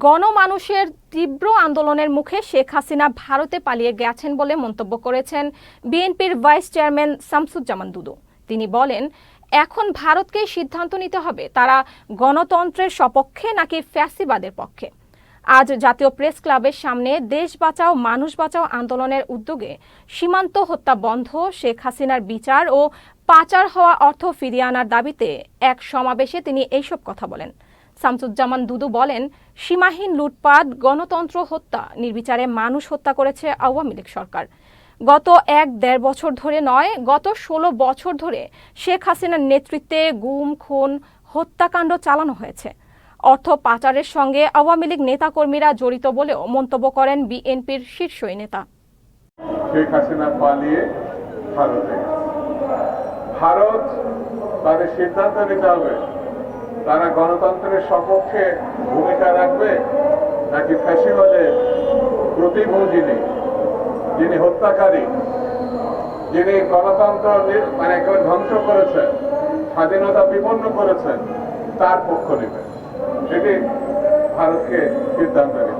গণমানুষের তীব্র আন্দোলনের মুখে শেখ হাসিনা ভারতে পালিয়ে গেছেন বলে মন্তব্য করেছেন বিএনপির ভাইস চেয়ারম্যান শামসুজ্জামান দুদু। তিনি বলেন, এখন ভারতকেই সিদ্ধান্ত নিতে হবে, তারা গণতন্ত্রের সপক্ষে নাকি ফ্যাসিবাদের পক্ষে? আজ জাতীয় প্রেস ক্লাবের সামনে দেশ বাঁচাও, মানুষ বাঁচাও আন্দোলনের উদ্যোগে সীমান্ত হত্যা বন্ধ, শেখ হাসিনার বিচার ও পাচার হওয়া অর্থ ফিরিয়ে আনার দাবিতে এক সমাবেশে তিনি এইসব কথা বলেন। শামসুজ্জামান দুদু বলেন, সীমাহীন লুটপাট, গণতন্ত্র হত্যা, নির্বিচারে মানুষ হত্যা করেছে আওয়ামী লীগ সরকার। গত এক দেড় বছর ধরে নয়, গত ষোলো বছর ধরে শেখ হাসিনার নেতৃত্বে গুম, খুন, হত্যাকাণ্ড চালানো হয়েছে। অর্থ পাচারের সঙ্গে আওয়ামী লীগ নেতাকর্মীরা জড়িত বলেও মন্তব্য করেন বিএনপির শীর্ষ নেতা। শেখ হাসিনা পালিয়ে ভারতে ভারত তাদের সিদ্ধান্ত নিতে হবে। তারা গণতন্ত্রের সপক্ষে ভূমিকা রাখবে নাকি ফ্যাসিবাদের প্রতিভূ যিনি যিনি হত্যাকারী, যিনি গণতন্ত্র মানে একেবারে ধ্বংস করেছেন, স্বাধীনতা বিপন্ন করেছেন, তার পক্ষ নেবে। সেটি ভারতকে সিদ্ধান্ত নিতে হবে